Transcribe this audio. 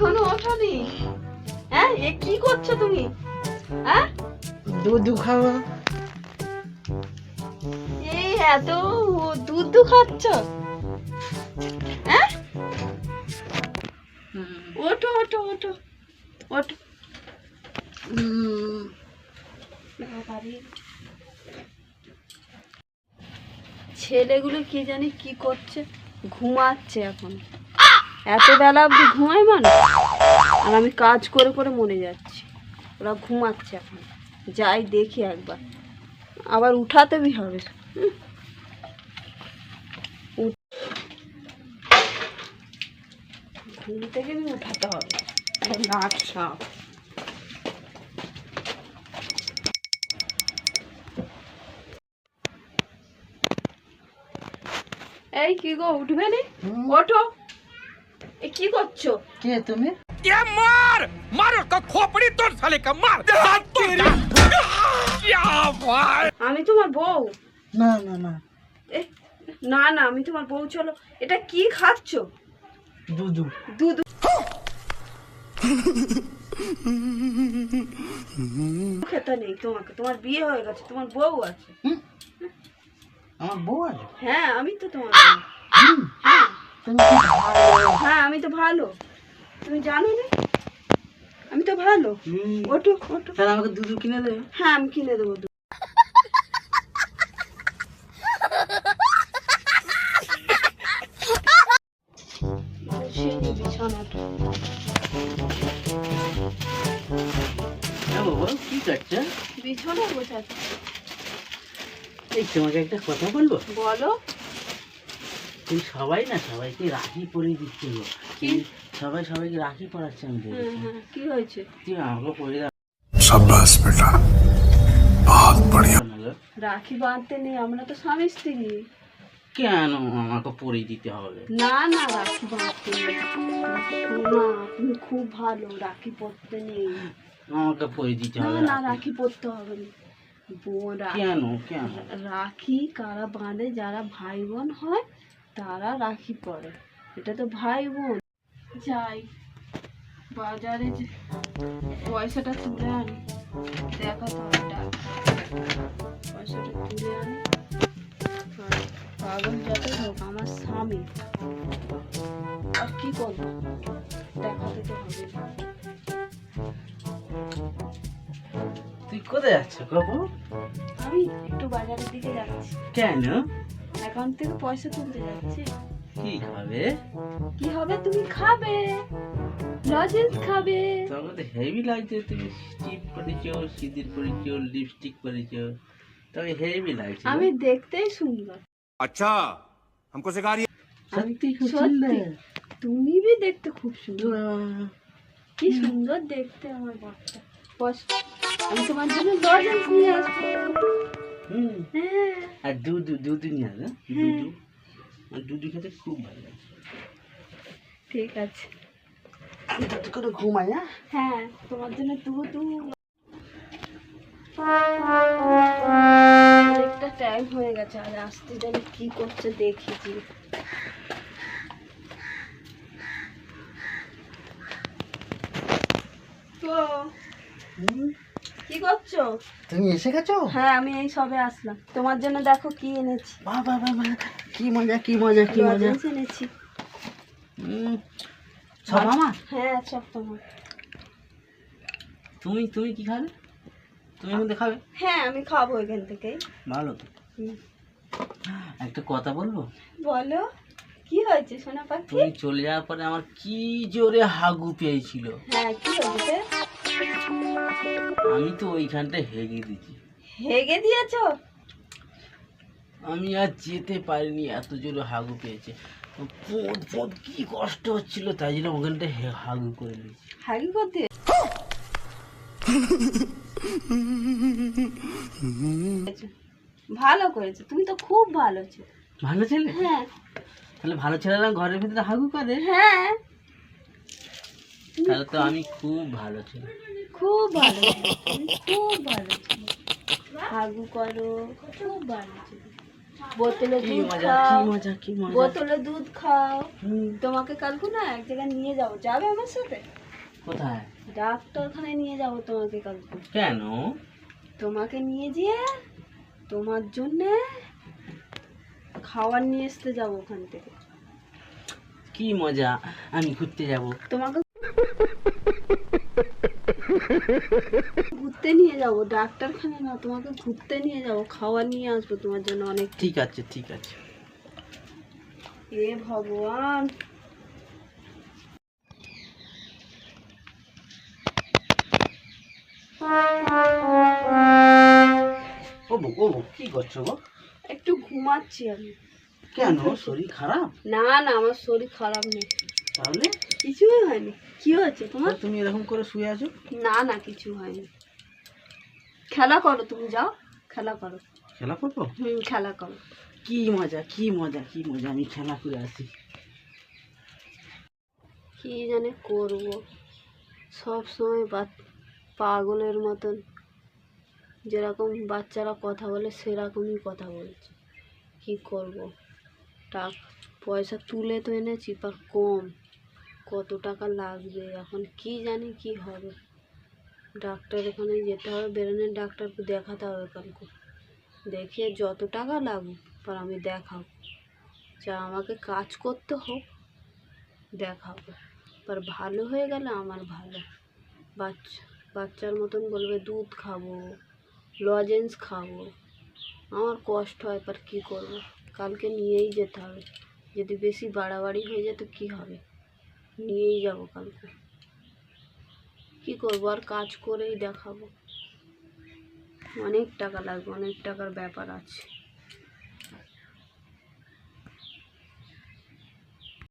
এখনও ওঠোনি? হ্যাঁ এ কি করছ তুমি? হ্যাঁ? দুধ খাব এই এত দুধ দুধ খাচ্ছ? হ্যাঁ? ওঠো ওঠো ওঠো ওঠো। ছেলেগুলো কি জানি কি করছে? ঘুমাচ্ছে এখন। এত বেলা অবধি ঘুমায় মানুষ? আর আমি কাজ করে করে মরে যাচ্ছি। ওরা ঘুমাচ্ছে এখন। যাই দেখি একবার। আবার উঠাতে হবে। ঘুম থেকে উঠাতে হবে। নাক সাপ এই কি গো উঠবে নি। ওঠো। কি করছ? কে তুমি? কে মার! মার কা খোপড়ি তোর সালে কা মার আমি তোমার বউ। না না না। এ না না আমি তোমার বউ চলো। এটা কি খাচ্ছো? দুধু। দুধু। খেতে নেই তোমাকে তোমার বিয়ে হয়ে গেছে তোমার বউ আছে। আমার বউ আছে? হ্যাঁ আমি তো তোমার তুমি হ্যাঁ আমি তো ভালো। তুমি জানো না? আমি তো ভালো। ওঠো ওঠো তাহলে আমাকে দুধ কিনে দেবে হ্যাঁ আমি কিনে দেবো দুধ। হ্যাঁ বিছানা গোছাচ্ছি। এই তোমাকে একটা কথা বলব? বলো। তুই সবাই না সবাইকে রাখি পরিয়ে দিচ্ছিল সবাই সবাইকে রাখি পরাচ্ছে আমি কি হয়েছে? তুই আমাকে পরিয়ে সাব্বাস বেটা। বহুত বড়িয়া রাখি বাঁধতে নেই আমরা তো স্বামী স্ত্রী। কেন আমাকে পরিয়ে দিতে হবে? না না রাখি বাঁধতে নেই। খুব ভালো রাখি পরতে নেই। আমাকে পরিয়ে দিতে হবে না রাখি। পরতে হবে না। বোন কেন কেন? রাখি কারা বাঁধে? যারা ভাই বোন হয় তারা রাখি পরে। এটা তো ভাই বোন যাই বাজারে যে পয়সাটা তুলে আনি। দেখা তো পয়সাটা তুলে আনি। আর পাগল যত হোক আমার স্বামী। আর কি করব? দেখাতে তো হবে তুই কোথায় যাচ্ছ বাবু? আমি একটু বাজারের দিকে যাচ্ছি। কেন? অ্যাকাউন্ট থেকে পয়সা তুলতে যাচ্ছি কি খাবে কি হবে তুমি খাবে লজেন্স খাবে তবে তো হেভি লাগছে তুমি চিপ করেছো সিঁদুর করেছো লিপস্টিক করেছো তবে হেভি লাগছে আমি দেখতেই সুন্দর अच्छा हमको सिखा रही সত্যি খুব সত্যি। সুন্দর তুমি বি দেখতে খুব সুন্দর বাহ, কি সুন্দর দেখতে আমার বাচ্চা বস আমি তোমার জন্য লজেন্স নিয়ে আসবো হুম হ্যাঁ আর দুধু দুধু নিয়ে আসবে আর দুধু খেতে খুব ভালো লাগে ঠিক আছে। করে ঘুমাই হ্যাঁ? হ্যাঁ তোমার জন্য তু তু অনেকটা টাইম হয়ে গেছে আর আসতে জানি কি করছে দেখি তো হুম, করছ তুমি এসে গেছো? হ্যাঁ আমি এই সবে আসলাম। তোমার জন্য দেখো কি এনেছি। বাহ বাহ বাহ বাহ, কি মজা কি মজা কি মজা। এনেছি। সব আমার হ্যাঁ সব তোমার। তুমি তুমি কি খাবে? তুমি মধ্যে খাবে? হ্যাঁ আমি খাব এখান থেকেই। ভালো। তো একটা কথা বলব? বলো কি হয়েছে সোনা পাখি? তুমি চলে যাওয়ার পরে আমার কি জোরে হাগু পেয়েছিল? হ্যাঁ কি হয়েছে? আমি তো ওইখানটা হেগে দিচ্ছি হেগে দিয়েছ? আমি আর যেতে পারিনি এত জোরে হাগু পেয়েছে। পোঁত পোঁত কি কষ্ট হচ্ছিল তাই জন্য ওখানটা হাগু করে দিয়েছি হাগি করতে? ভালো করেছ তুমি তো খুব ভালো ছো ভালো ছেলে? হ্যাঁ। তাহলে ভালো ছেলেরা ঘরের ভিতরে হাগু করে? হ্যাঁ। তাহলে তো আমি খুব ভালো ছেলে খুব ভালো খুব ভালো ছো হাগু করো খুব ভালো ছো বোতলে দুধ খাও বোতলে দুধ খাও। তোমাকে কালকে না এক জায়গায় নিয়ে যাব। যাবে আমার সাথে? কোথায়? ডাক্তারখানায় নিয়ে যাব তোমাকে কালকে। কেন? তোমাকে নিয়ে যেয়ে তোমার জন্যে খাবার নিয়ে আসতে যাব ওখান থেকে। কি মজা আমি ঘুরতে যাব। তোমাকে ঘুরতে নিয়ে যাব ডাক্তারখানা না তোমাকে ঘুরতে নিয়ে যাব খাবার নিয়ে আসব তোমার জন্য অনেক। ঠিক আছে ঠিক আছে। এ ভগবান। ও বউ ও বউ কি করছ গো? একটু ঘুমাচ্ছি আমি। কেন? শরীর খারাপ? না না আমার শরীর খারাপ নেই। তাহলে? কিছুই হয়নি। কি হয়েছে তোমার? তুমি এরকম করে শুয়ে আছো? না না কিছু হয়নি। খেলা করো তুমি যাও। খেলা করো। খেলা করব? হুম খেলা করো। কি মজা কি মজা কি মজা। আমি খেলা করে আসি। কি জানে করব। সব সময় পাগলের মতন। যেরকম বাচ্চারা কথা বলে সেরকমই কথা বলছে। কি করব? টাকা পয়সা তুলে তো এনেছি বা কম। কত টাকা লাগবে, এখন কি জানি কি হবে। ডাক্তার এখানে যেতে হবে, বেরোনের ডাক্তারকে দেখাতে হবে কালকে দেখিয়ে যত টাকা লাগুক, পর আমি দেখাবো। যা আমাকে কাজ করতে হোক, দেখাবো। এবার ভালো হয়ে গেলে আমার ভালো। বাচ্চা, বাচ্চার মতন বলবে, দুধ খাব, লজেন্স খাব। আমার কষ্ট হয় এবার কী করব? কালকে নিয়েই যেতে হবে। যদি বেশি বাড়াবাড়ি হয়ে যেত কী হবে? নিয়েই যাব কালকে। কী করব? আর কাজ করেই দেখাবো। অনেক টাকা লাগবে, অনেক টাকার ব্যাপার আছে।